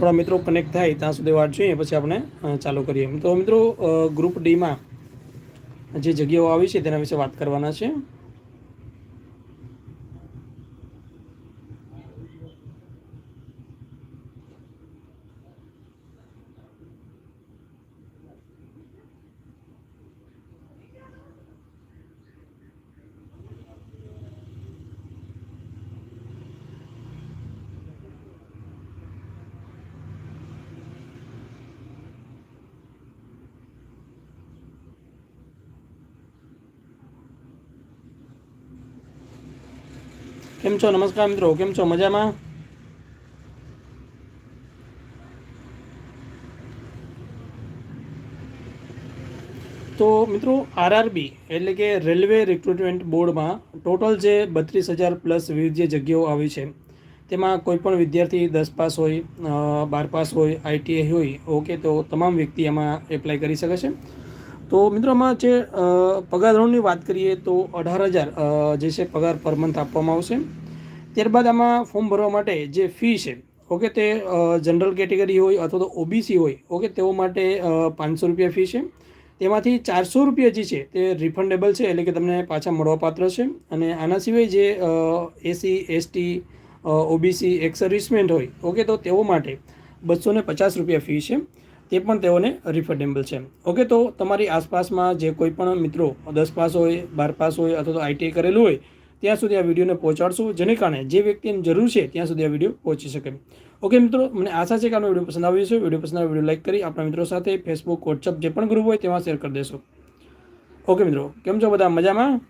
થોડા મિત્રો કનેક્ટ થાય, ત્યાં સુધી વાત જોઈએ, પછી આપણે ચાલુ કરીએ. તો મિત્રો ગ્રુપ ડીમાં જે જગ્યાઓ આવી છે તેના વિશે વાત કરવાના છે. કેમ છો? નમસ્કાર મિત્રો, કેમ છો? મજામાં? તો મિત્રો આરઆરબી એટલે કે રેલવે રિક્રુટમેન્ટ બોર્ડમાં ટોટલ જે બત્રીસ હજાર પ્લસ વિવિધ જે જગ્યાઓ આવી છે, તેમાં કોઈ પણ વિદ્યાર્થી દસ પાસ હોય બાર પાસ હોય આઈટીઆઈ હોય, ઓકે, તો તમામ વ્યક્તિ એમાં એપ્લાય કરી શકે છે. તો મિત્રો આમાં જે પગાર ધોરણની વાત કરીએ તો અઢાર હજાર જે છે પગાર પર મંથ આપવામાં આવશે. ત્યારબાદ આમાં ફોર્મ ભરવા માટે જે ફી છે, ઓકે તે જનરલ કેટેગરી હોય અથવા તો ઓબીસી હોય, ઓકે તેઓ માટે પાંચસો રૂપિયા ફી છે. તેમાંથી ચારસો રૂપિયા જે છે તે રિફંડેબલ છે, એટલે કે તમને પાછા મળવાપાત્ર છે. અને આના સિવાય જે SC ST OBC ex servicemen હોય, ઓકે તો તેઓ માટે બસો ને પચાસ રૂપિયા ફી છે. તે પણ તેઓને રિફંડેબલ છે. ઓકે તો તમારી આસપાસમાં જે કોઈ પણ મિત્રો દસ પાસ હોય, બાર પાસ હોય અથવા તો આઈટીઆઈ કરેલું હોય, ત્યાં સુધી આ વિડીયોને પહોંચાડશું, જેને કારણે જે વ્યક્તિને જરૂર છે, ત્યાં સુધી આ વીડિયો પહોંચી શકે. ઓકે મિત્રો, મને આશા છે કે આનો વીડિયો પસંદ આવ્યો છે વીડિયો પસંદ આવે વીડિયો લાઈક કરી, આપણા મિત્રો સાથે ફેસબુક વોટ્સઅપ જે પણ ગ્રુપ હોય તેમાં શેર કરી દેશો. ઓકે મિત્રો, કેમ છો? બધા મજામાં?